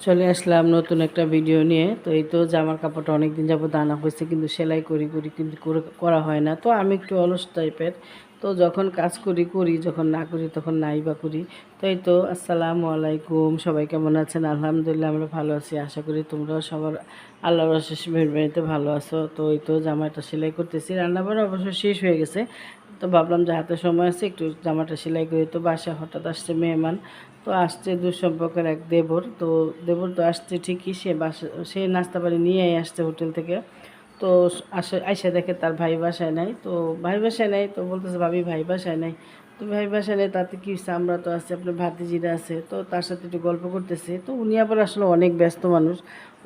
চলে আসলাম নতুন একটা ভিডিও নিয়ে। তো এই তো জামার কাপড়টা অনেক দিন যাব দানা হয়েছে, কিন্তু সেলাই করি করি কিন্তু করে- করা হয় না। তো আমি একটু অলস টাইপের তো যখন কাজ করি করি, যখন না করি তখন নাই বা করি। তো এই তো, আসসালামু আলাইকুম, সবাই কেমন আছেন? আলহামদুলিল্লাহ আমরা ভালো আছি, আশা করি তোমরাও সবার আল্লাহর অশেষ মেহরবানিতে ভালো আছো। তো এই তো জামাটা সেলাই করতেছি রান্নাবান্না অবশ্য শেষ হয়ে গেছে। তো ভাবলাম যে হাতে সময় আছে, একটু জামাটা সেলাই করি। তো বাসা হঠাৎ আসছে মেহমান, তো আসছে দুঃসম্পর্কের এক দেবর। তো দেবর তো আসছে ঠিকই, সে বাসা, সে নাস্তা পানি নিয়েই আসছে হোটেল থেকে। তো আসে, আইসা দেখে তার ভাই বাসায় নাই। তো ভাই বাসায় নাই তো বলতেছে, ভাবি, ভাই বাসায় নাই। তো ভাই বাসায় নেই, তাতে কি হচ্ছে আমরা তো আছি, আপনার ভাতিজিরা আছে। তো তার সাথে একটু গল্প করতেছে। তো উনি আবার আসলে অনেক ব্যস্ত মানুষ।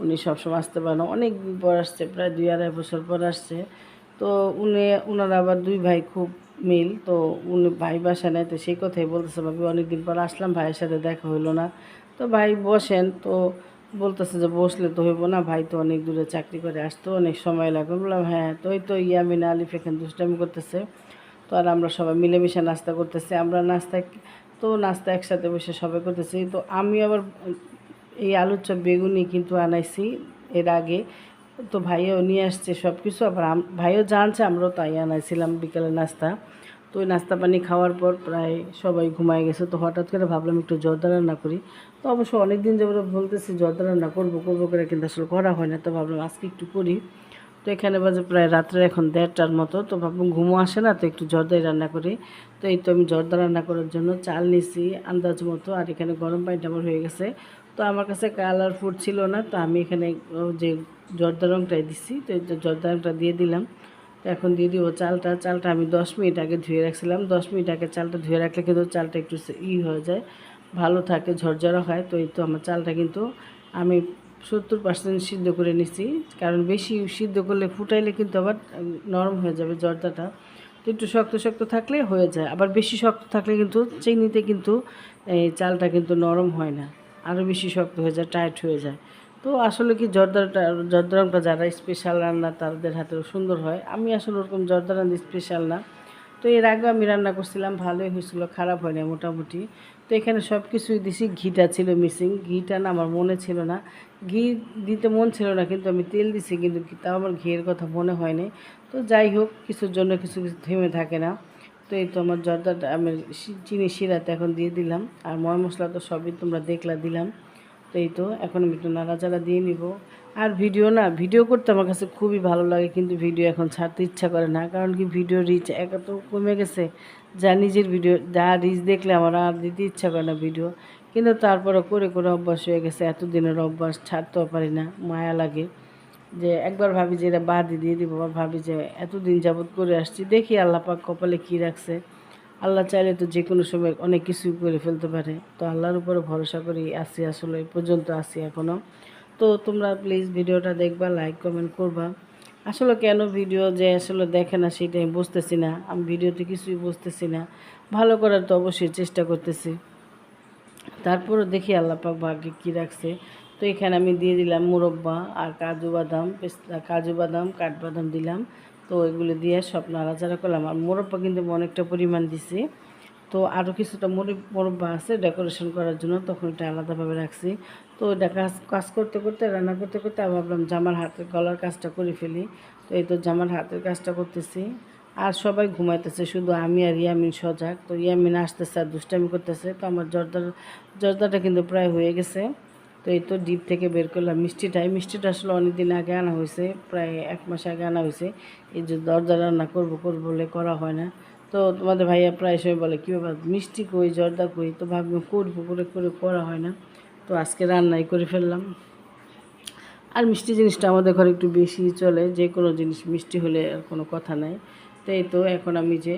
উনি সবসময় আসতে পারে না। অনেক দিন পর আসছে, প্রায় দুই আড়াই বছর পর আসছে। তো উনি ওনারা আবার দুই ভাই খুব মিল। তো উনি ভাই বাসায় নেয় তো সেই কথাই বলতেছে, ভাবি, অনেকদিন পর আসলাম, ভাইয়ের সাথে দেখা হইল না। তো ভাই বসেন, তো বলতেছে যে বসলে তো হইব না, ভাই তো অনেক দূরে চাকরি করে আসতো, অনেক সময় লাগবে। বললাম হ্যাঁ তো ওই তো ইয়ামিনা আলিফ এখানে দুষ্টামি করতেছে। তো আর আমরা সবাই মিলেমিশে নাস্তা করতেছি। আমরা নাস্তা তো নাস্তা একসাথে বসে সবাই করতেছি। তো আমি আবার এই আলুর চপ বেগুনি কিন্তু আনাইছি এর আগে। তো ভাইও নিয়ে আসছে সব কিছু আবার ভাইও জানছে, আমরাও তাই আনাইছিলাম বিকেলে নাস্তা। তো ওই নাস্তা পানি খাওয়ার পর প্রায় সবাই ঘুমায় গেছে। তো হঠাৎ করে ভাবলাম একটু জর্দা রান্না করি। তো অবশ্য অনেক দিন যাবত বলতেছি জর্দা রান্না করব করব করে কিন্তু আসলে করা হয় না। তো ভাবলাম আজকে একটু করি। তো এখানে বাজে প্রায় রাত্রে এখন দেড়টার মতো। তো ভাবলাম ঘুমো আসে না, তো একটু জর্দাই রান্না করি। তো এই তো আমি জর্দা রান্না করার জন্য চাল নিছি, আন্দাজ মতো। আর এখানে গরম পানিটা আমার হয়ে গেছে। তো আমার কাছে কালার ফুড ছিল না, তো আমি এখানে যে জর্দা রঙটাই দিছি, তো জর্দা রঙটা দিয়ে দিলাম। এখন দিয়ে দিব চালটা। চালটা আমি দশ মিনিট আগে ধুয়ে রাখছিলাম। দশ মিনিট আগে চালটা ধুয়ে রাখলে কিন্তু চালটা একটু ই হয়ে যায়, ভালো থাকে, ঝরঝরা হয়। তো এই তো আমার চালটা কিন্তু আমি সত্তর পার্সেন্ট সিদ্ধ করে নিছি। কারণ বেশি সিদ্ধ করলে ফুটাইলে কিন্তু আবার নরম হয়ে যাবে জর্দাটা। তো একটু শক্ত শক্ত থাকলে হয়ে যায়। আবার বেশি শক্ত থাকলে কিন্তু চিনিতে কিন্তু এই চালটা কিন্তু নরম হয় না। আরও বেশি শক্ত হয়ে যায়, টাইট হয়ে যায়। তো আসলে কি জর্দাটা জর্দারমটা যারা স্পেশাল রান্না তাদের হাতে সুন্দর হয়। আমি আসলে ওরকম জর্দা রান্না স্পেশাল না। তো এর আগে আমি রান্না করছিলাম, ভালোই হয়েছিল, খারাপ হয় না মোটামুটি। তো এখানে সব কিছুই দিছি, ঘিটা ছিল মিসিং ঘিটা না আমার মনে ছিল না। ঘি দিতে মন ছিল না, কিন্তু আমি তেল দিছি, কিন্তু তাও আমার ঘিয়ের কথা মনে হয়নি। তো যাই হোক, কিছুর জন্য কিছু কিছু থেমে থাকে না। তো এই তো আমার জর্দাটা আমি চিনি শিরাতে এখন দিয়ে দিলাম। আর ময় মশলা তো সবই তোমরা দেখলা, দিলাম। তো এই তো, এখন আমি একটু নাড়াচাড়া দিয়ে নিব। আর ভিডিও না, ভিডিও করতে আমার কাছে খুবই ভালো লাগে, কিন্তু ভিডিও এখন ছাড়তে ইচ্ছা করে না, কারণ কি ভিডিও রিচ এত কমে গেছে, যা নিজের ভিডিও, যা রিচ দেখলে আমার আর দিতে ইচ্ছা করে না ভিডিও। কিন্তু তারপরে করে করে অভ্যাস হয়ে গেছে, এতদিনের অভ্যাস ছাড়তেও পারি না, মায়া লাগে। যে একবার ভাবি যে এটা বাদই দিয়ে দিব, আবার ভাবি যে এতদিন যাবত করে আসছি, দেখি আল্লাপাক কপালে কী রাখছে। আল্লাহ চাইলে তো যে কোনো সময় অনেক কিছু করে ফেলতে পারে। তো আল্লাহর উপরে ভরসা করি আসি আসলে পর্যন্ত আসি এখনও তো তোমরা প্লিজ ভিডিওটা দেখবা লাইক কমেন্ট করবা। আসলে কেন ভিডিও যে আসলে দেখে না সেটা আমি বুঝতেছি না। আমি ভিডিওতে কিছুই বুঝতেছি না। ভালো করার তো অবশ্যই চেষ্টা করতেছি। তারপরে দেখি আল্লাহ পাক ভাগ্যে কী রাখছে। তো এখানে আমি দিয়ে দিলাম মুরব্বা আর কাজু বাদাম, পেস্তা, কাজু বাদাম কাঠবাদাম দিলাম। তো এগুলো দিয়ে সব নাড়াচাড়া করলাম। আর মোরব্বা কিন্তু অনেকটা পরিমাণ দিছি। তো আরও কিছুটা মুরব- মোরব্বা আছে ডেকোরেশন করার জন্য, তখন এটা আলাদাভাবে রাখছি। তো এটা কাজ কাজ করতে করতে, রান্না করতে করতে আমি ভাবলাম জামার হাতের গলার কাজটা করে ফেলি। তো এই তো জামার হাতের কাজটা করতেছি। আর সবাই ঘুমাইতেছে, শুধু আমি আর ইয়ামিন সজাগ। তো ইয়ামিন আসতেছে আর দুষ্টামি করতেছে। তো আমার জর্দার জর্দাটা কিন্তু প্রায় হয়ে গেছে। তো এই তো ডিপ থেকে বের করলাম। মিষ্টিটাই মিষ্টিটা আসলে অনেক দিন আগে আনা হয়েছে, প্রায় এক মাস আগে আনা হয়েছে। এই যে দরজা রান্না করব করব বলে করা হয় না। তো তোমাদের ভাইয়া প্রায় সময় বলে, কী ব্যাপার, মিষ্টি কই, জর্দা কই? তো ভাবলাম, করব, করে করে করা হয় না। তো আজকে রান্নাই করে ফেললাম। আর মিষ্টি জিনিসটা আমাদের ঘরে একটু বেশি চলে, যে কোনো জিনিস, মিষ্টি হলে আর কোনো কথা নাই। তো এই তো এখন আমি যে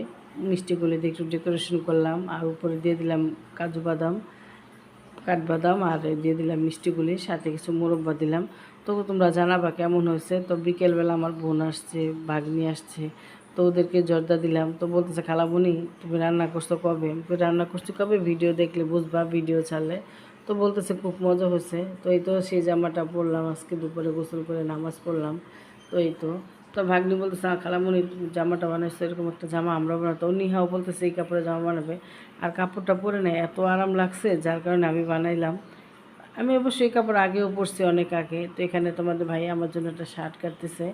মিষ্টিগুলো দিয়ে একটু ডেকোরেশন করলাম, আর উপরে দিয়ে দিলাম কাজু বাদাম। কাঠবাদাম আর দিয়ে দিলাম মিষ্টিগুলি, সাথে কিছু মোরব্বা দিলাম। তো তোমরা জানাবা কেমন হয়েছে? তো বিকেলবেলা আমার বোন আসছে, ভাগ্নি আসছে, তো ওদেরকে জর্দা দিলাম। তো বলতেছে খালাবনি তুমি রান্না করছ কবে? রান্না করছ কবে? ভিডিও দেখলে বুঝবা, ভিডিও ছাড়লে। তো বলতেছে, খুব মজা হয়েছে। তো এই তো সেই জামাটা পরলাম, আজকে দুপুরে গোসল করে নামাজ পড়লাম। তো এই তো। তো ভাগ্নি বলতেছে "আ, খালামণি তুমি জামাটা বানাইছে এরকম একটা জামা আমরা বানাতো নিহাও বলতেছে এই কাপড়ে জামা বানাবে। আর কাপড়টা পরে নেয় এত আরাম লাগছে যার কারণে আমি বানাইলাম। আমি অবশ্যই এই কাপড় আগেও পরছি অনেক আগে তো এখানে তোমাদের ভাই আমার জন্য একটা শার্ট কাটতেছে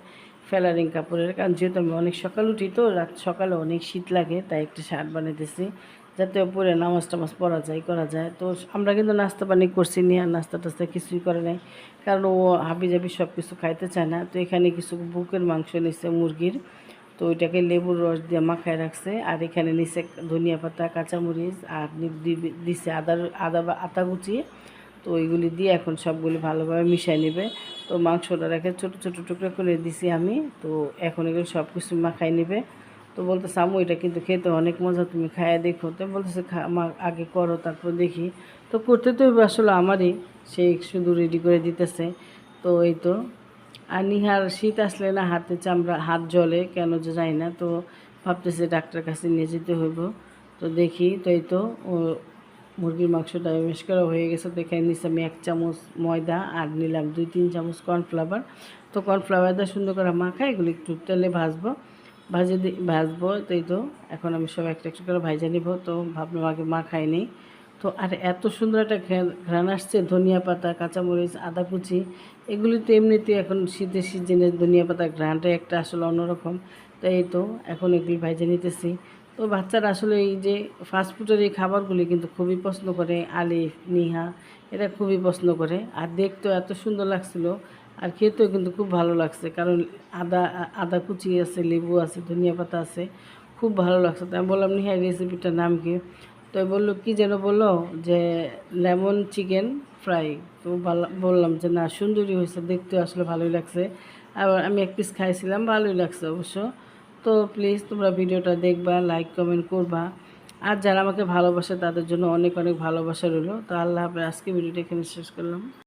ফেলারিং কাপড়ের। কারণ যেহেতু আমি অনেক সকাল উঠি তো রাত সকালে অনেক শীত লাগে তাই একটা শার্ট বানাইতেছি। যাতে পরে নামাজ টামাজ পড়া যায়, করা যায়। তো আমরা কিন্তু নাস্তা পানি করছি নি আর নাস্তা টাস্তা কিছুই করে নাই। কারণ ও হাবি জাবি সব কিছু খাইতে চায় না। তো এখানে কিছু বুকের মাংস নিচ্ছে মুরগির। তো ওইটাকে লেবুর রস দিয়ে মাখায় রাখছে। আর এখানে নিচে ধনিয়া পাতা, কাঁচামরিচ আর দিছে আদার আদা বা আতা কুচিয়ে তো ওইগুলি দিয়ে এখন সবগুলি ভালোভাবে মিশিয়ে নেবে। তো মাংসটা রেখে ছোটো ছোটো টুকরো করে দিছি আমি। তো এখন এগুলো সব কিছু মাখাই নেবে। তো বলতে আম্মু, এটা কিন্তু খেতে অনেক মজা, তুমি খাইয়া দেখো। তো বলতেছে মা, আগে করো, তারপর দেখি। তো করতে তো আসলে আমারই, সে শুধু রেডি করে দিতেছে। তো এই তো। আর নিহার শীত আসলে না, হাতে চামড়া, হাত জ্বলে, কেন যে যায় না। তো ভাবতেছে ডাক্তার কাছে নিয়ে যেতে হইব। তো দেখি, তো এই তো, ও মুরগির মাংসটা মেশ করা হয়ে গেছে। তো এখানে নিচ্ছি আমি এক চামচ ময়দা আর নিলাম দুই, তিন চামচ কর্নফ্লাওয়ার। তো কর্নফ্লাওয়ারটা সুন্দর করে মাখা এগুলো একটু তেলে ভাজবো। ভাজে ভাজবো, তাই তো? এখন আমি সব একটা একটা করে ভাজা নিব, তো ভাবলাম আগে মা খাইনি তো আর এত সুন্দর একটা ঘ্রাণ আসছে, ধনিয়া পাতা, কাঁচামরিচ, আদা কুচি, এগুলি তো এমনিতে এখন শীতের সিজনে ধনিয়া পাতা ঘ্রাণটা একটা আসলে অন্যরকম তো এই তো? এখন এগুলি ভাজে নিতেছি। তো বাচ্চারা আসলে এই যে ফাস্টফুডের এই খাবারগুলি কিন্তু খুবই পছন্দ করে, আলিফ, নিহা এটা খুবই পছন্দ করে। আর দেখতেও এত সুন্দর লাগছিল। আর খেতেও কিন্তু খুব ভালো লাগছে। কারণ আদা আদা কুচি আছে, লেবু আছে, ধনিয়া পাতা আছে, খুব ভালো লাগছে। তো আমি বললাম হ্যাঁ রেসিপিটার নাম কি? তো বলল, কি যেন বলল? যে, লেমন চিকেন ফ্রাই। তো বললাম যে, না সুন্দরী হয়েছে, দেখতে আসলে ভালোই লাগছে। আবার আমি এক পিস খাইছিলাম, ভালোই লাগছে অবশ্য। তো প্লিজ তোমরা ভিডিওটা দেখবা লাইক কমেন্ট করবা। আর যারা আমাকে ভালোবাসে, তাদের জন্য অনেক অনেক ভালোবাসা রইল। তো আল্লাহ হাফেজ, আজকে ভিডিওটা এখানে শেষ করলাম।